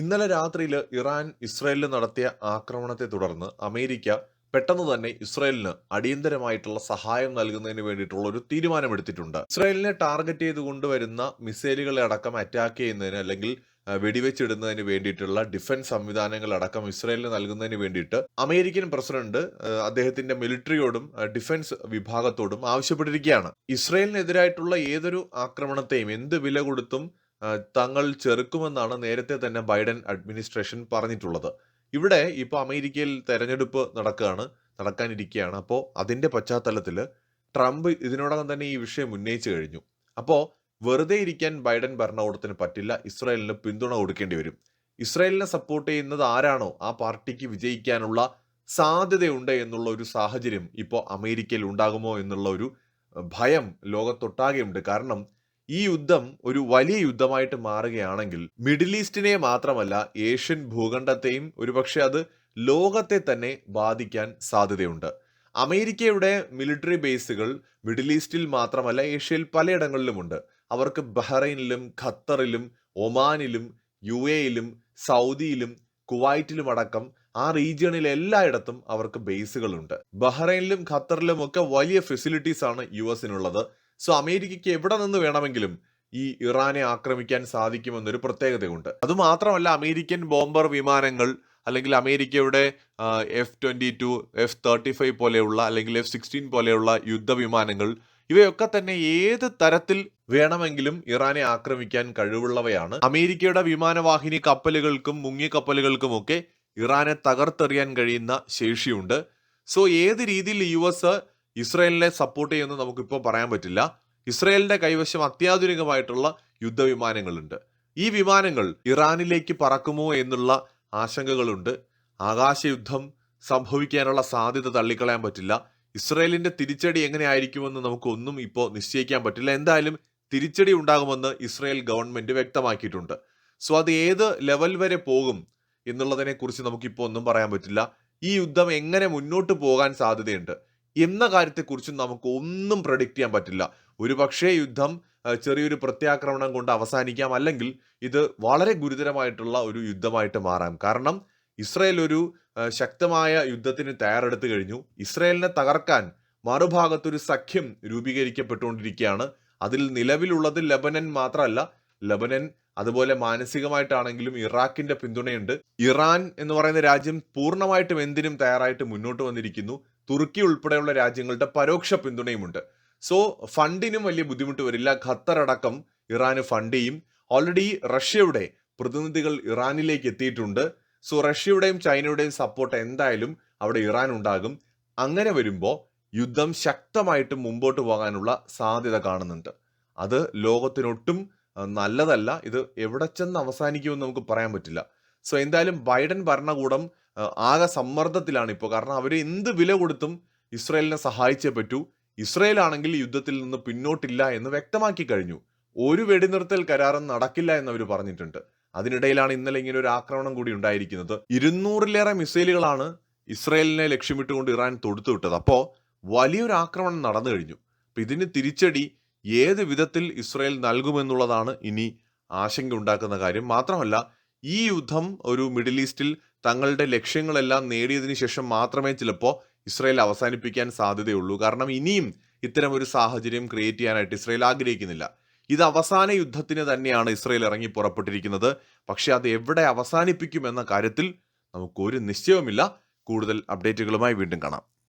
ഇന്നലെ രാത്രിയിൽ ഇറാൻ ഇസ്രയേലിൽ നടത്തിയ ആക്രമണത്തെ തുടർന്ന് അമേരിക്ക പെട്ടെന്ന് തന്നെ ഇസ്രായേലിന് അടിയന്തരമായിട്ടുള്ള സഹായം നൽകുന്നതിന് വേണ്ടിയിട്ടുള്ള ഒരു തീരുമാനമെടുത്തിട്ടുണ്ട്. ഇസ്രായേലിനെ ടാർഗറ്റ് ചെയ്ത് കൊണ്ടുവരുന്ന മിസൈലുകളെ അടക്കം അറ്റാക്ക് ചെയ്യുന്നതിന് അല്ലെങ്കിൽ വെടിവെച്ചിടുന്നതിന് വേണ്ടിയിട്ടുള്ള ഡിഫൻസ് സംവിധാനങ്ങൾ അടക്കം ഇസ്രായേലിന് നൽകുന്നതിന് വേണ്ടിയിട്ട് അമേരിക്കൻ പ്രസിഡന്റ് അദ്ദേഹത്തിന്റെ മിലിറ്ററിയോടും ഡിഫൻസ് വിഭാഗത്തോടും ആവശ്യപ്പെട്ടിരിക്കുകയാണ്. ഇസ്രായേലിനെതിരായിട്ടുള്ള ഏതൊരു ആക്രമണത്തെയും എന്ത് വില കൊടുത്തും തങ്ങൾ ചെറുക്കുമെന്നാണ് നേരത്തെ തന്നെ ബൈഡൻ അഡ്മിനിസ്ട്രേഷൻ പറഞ്ഞിട്ടുള്ളത്. ഇവിടെ ഇപ്പോൾ അമേരിക്കയിൽ തെരഞ്ഞെടുപ്പ് നടക്കുകയാണ് നടക്കാനിരിക്കുകയാണ്. അപ്പോൾ അതിന്റെ പശ്ചാത്തലത്തിൽ ട്രംപ് ഇതിനോടകം തന്നെ ഈ വിഷയം ഉന്നയിച്ചു കഴിഞ്ഞു. അപ്പോൾ വെറുതെ ഇരിക്കാൻ ബൈഡൻ ഭരണകൂടത്തിന് പറ്റില്ല ഇസ്രായേലിന് പിന്തുണ കൊടുക്കേണ്ടി വരും. ഇസ്രായേലിനെ സപ്പോർട്ട് ചെയ്യുന്നത് ആരാണോ? ആ പാർട്ടിക്ക് വിജയിക്കാനുള്ള സാധ്യതയുണ്ട് എന്നുള്ള ഒരു സാഹചര്യം ഇപ്പോൾ അമേരിക്കയിൽ ഉണ്ടാകുമോ എന്നുള്ള ഒരു ഭയം ലോകത്തൊട്ടാകെയുണ്ട്. കാരണം ഈ യുദ്ധം ഒരു വലിയ യുദ്ധമായിട്ട് മാറുകയാണെങ്കിൽ മിഡിൽ ഈസ്റ്റിനെ മാത്രമല്ല ഏഷ്യൻ ഭൂഖണ്ഡത്തെയും ഒരുപക്ഷെ അത് ലോകത്തെ തന്നെ ബാധിക്കാൻ സാധ്യതയുണ്ട്. അമേരിക്കയുടെ മിലിറ്ററി ബേസുകൾ മിഡിൽ ഈസ്റ്റിൽ മാത്രമല്ല ഏഷ്യയിൽ പലയിടങ്ങളിലുമുണ്ട്. അവർക്ക് ബഹ്റൈനിലും ഖത്തറിലും ഒമാനിലും യു എയിലും സൗദിയിലും കുവൈറ്റിലും അടക്കം ആ റീജിയണിലെ എല്ലായിടത്തും അവർക്ക് ബേസുകളുണ്ട്. ബഹ്റൈനിലും ഖത്തറിലും ഒക്കെ വലിയ ഫെസിലിറ്റീസ് ആണ് യു എസിനുള്ളത്. സോ അമേരിക്കയ്ക്ക് എവിടെ നിന്ന് വേണമെങ്കിലും ഈ ഇറാനെ ആക്രമിക്കാൻ സാധിക്കുമെന്നൊരു പ്രത്യേകതയുണ്ട്. അതുമാത്രമല്ല അമേരിക്കൻ ബോംബർ വിമാനങ്ങൾ അല്ലെങ്കിൽ അമേരിക്കയുടെ F twenty two F thirty five പോലെയുള്ള അല്ലെങ്കിൽ എഫ് സിക്സ്റ്റീൻ പോലെയുള്ള യുദ്ധവിമാനങ്ങൾ ഇവയൊക്കെ തന്നെ ഏത് തരത്തിൽ വേണമെങ്കിലും ഇറാനെ ആക്രമിക്കാൻ കഴിവുള്ളവയാണ്. അമേരിക്കയുടെ വിമാനവാഹിനി കപ്പലുകൾക്കും മുങ്ങിക്കപ്പലുകൾക്കുമൊക്കെ ഇറാനെ തകർത്തെറിയാൻ കഴിയുന്ന ശേഷിയുണ്ട്. സോ ഏത് രീതിയിൽ യു എസ് ഇസ്രയേലിനെ സപ്പോർട്ട് ചെയ്യുമെന്ന് നമുക്കിപ്പോൾ പറയാൻ പറ്റില്ല. ഇസ്രയേലിന്റെ കൈവശം അത്യാധുനികമായിട്ടുള്ള യുദ്ധവിമാനങ്ങളുണ്ട്. ഈ വിമാനങ്ങൾ ഇറാനിലേക്ക് പറക്കുമോ എന്നുള്ള ആശങ്കകളുണ്ട്. ആകാശയുദ്ധം സംഭവിക്കാനുള്ള സാധ്യത തള്ളിക്കളയാൻ പറ്റില്ല. ഇസ്രയേലിന്റെ തിരിച്ചടി എങ്ങനെയായിരിക്കുമെന്ന് നമുക്കൊന്നും ഇപ്പോൾ നിശ്ചയിക്കാൻ പറ്റില്ല. എന്തായാലും തിരിച്ചടി ഉണ്ടാകുമെന്ന് ഇസ്രയേൽ ഗവൺമെന്റ് വ്യക്തമാക്കിയിട്ടുണ്ട്. സോ അത് ഏത് ലെവൽ വരെ പോകും എന്നുള്ളതിനെ കുറിച്ച് നമുക്കിപ്പോൾ ഒന്നും പറയാൻ പറ്റില്ല. ഈ യുദ്ധം എങ്ങനെ മുന്നോട്ട് പോകാൻ സാധ്യതയുണ്ട്? എന്ന കാര്യത്തെക്കുറിച്ചും നമുക്ക് ഒന്നും പ്രഡിക്റ്റ് ചെയ്യാൻ പറ്റില്ല. ഒരു പക്ഷേ യുദ്ധം ചെറിയൊരു പ്രത്യാക്രമണം കൊണ്ട് അവസാനിക്കാം. അല്ലെങ്കിൽ ഇത് വളരെ ഗുരുതരമായിട്ടുള്ള ഒരു യുദ്ധമായിട്ട് മാറാം. കാരണം ഇസ്രയേൽ ഒരു ശക്തമായ യുദ്ധത്തിന് തയ്യാറെടുത്തു കഴിഞ്ഞു. ഇസ്രയേലിനെ തകർക്കാൻ മറുഭാഗത്തൊരു സഖ്യം രൂപീകരിക്കപ്പെട്ടുകൊണ്ടിരിക്കുകയാണ്. അതിൽ നിലവിലുള്ളത് ലബനൻ മാത്രമല്ല. ലബനൻ അതുപോലെ മാനസികമായിട്ടാണെങ്കിലും ഇറാഖിന്റെ പിന്തുണയുണ്ട്. ഇറാൻ എന്ന് പറയുന്ന രാജ്യം പൂർണമായിട്ടും എന്തിനും തയ്യാറായിട്ട് മുന്നോട്ട് വന്നിരിക്കുന്നു. തുർക്കി ഉൾപ്പെടെയുള്ള രാജ്യങ്ങളുടെ പരോക്ഷ പിന്തുണയുമുണ്ട്. സോ ഫണ്ടിനും വലിയ ബുദ്ധിമുട്ട് വരില്ല. ഖത്തർ അടക്കം ഇറാന് ഫണ്ട് ചെയ്യും. ഓൾറെഡി റഷ്യയുടെ പ്രതിനിധികൾ ഇറാനിലേക്ക് എത്തിയിട്ടുണ്ട്. സോ റഷ്യയുടെയും ചൈനയുടെയും സപ്പോർട്ട് എന്തായാലും അവിടെ ഇറാൻ ഉണ്ടാകും. അങ്ങനെ വരുമ്പോൾ യുദ്ധം ശക്തമായിട്ട് മുമ്പോട്ട് പോകാനുള്ള സാധ്യത കാണുന്നുണ്ട്. അത് ലോകത്തിനൊട്ടും നല്ലതല്ല. ഇത് എവിടെ ചെന്ന് അവസാനിക്കുമെന്ന് നമുക്ക് പറയാൻ പറ്റില്ല. സോ എന്തായാലും ബൈഡൻ ഭരണകൂടം ആകെ സമ്മർദ്ദത്തിലാണ് ഇപ്പോൾ. കാരണം അവർ എന്ത് വില കൊടുത്തും ഇസ്രയേലിനെ സഹായിച്ചേ പറ്റൂ. ഇസ്രായേൽ ആണെങ്കിൽ യുദ്ധത്തിൽ നിന്ന് പിന്നോട്ടില്ല എന്ന് വ്യക്തമാക്കി കഴിഞ്ഞു. ഒരു വെടിനിർത്തൽ കരാറും നടക്കില്ല എന്ന് അവർ പറഞ്ഞിട്ടുണ്ട്. അതിനിടയിലാണ് ഇന്നലെ ഇങ്ങനെ ഒരു ആക്രമണം കൂടി ഉണ്ടായിരിക്കുന്നത്. ഇരുന്നൂറിലേറെ മിസൈലുകളാണ് ഇസ്രയേലിനെ ലക്ഷ്യമിട്ടുകൊണ്ട് ഇറാൻ തൊടുത്തു വിട്ടത്. അപ്പോൾ വലിയൊരു ആക്രമണം നടന്നു കഴിഞ്ഞു. അപ്പം ഇതിന് തിരിച്ചടി ഏത് വിധത്തിൽ ഇസ്രയേൽ നൽകുമെന്നുള്ളതാണ് ഇനി ആശങ്ക ഉണ്ടാക്കുന്ന കാര്യം. മാത്രമല്ല ഈ യുദ്ധം ഒരു മിഡിൽ ഈസ്റ്റിൽ തങ്ങളുടെ ലക്ഷ്യങ്ങളെല്ലാം നേടിയതിനു ശേഷം മാത്രമേ ചിലപ്പോൾ ഇസ്രയേൽ അവസാനിപ്പിക്കാൻ സാധ്യതയുള്ളൂ. കാരണം ഇനിയും ഇത്തരം ഒരു സാഹചര്യം ക്രിയേറ്റ് ചെയ്യാനായിട്ട് ഇസ്രയേൽ ആഗ്രഹിക്കുന്നില്ല. ഇത് അവസാന യുദ്ധത്തിന് തന്നെയാണ് ഇസ്രയേൽ ഇറങ്ങി പുറപ്പെട്ടിരിക്കുന്നത്. പക്ഷെ അത് എവിടെ അവസാനിപ്പിക്കും എന്ന കാര്യത്തിൽ നമുക്കൊരു നിശ്ചയവുമില്ല. കൂടുതൽ അപ്ഡേറ്റുകളുമായി വീണ്ടും കാണാം.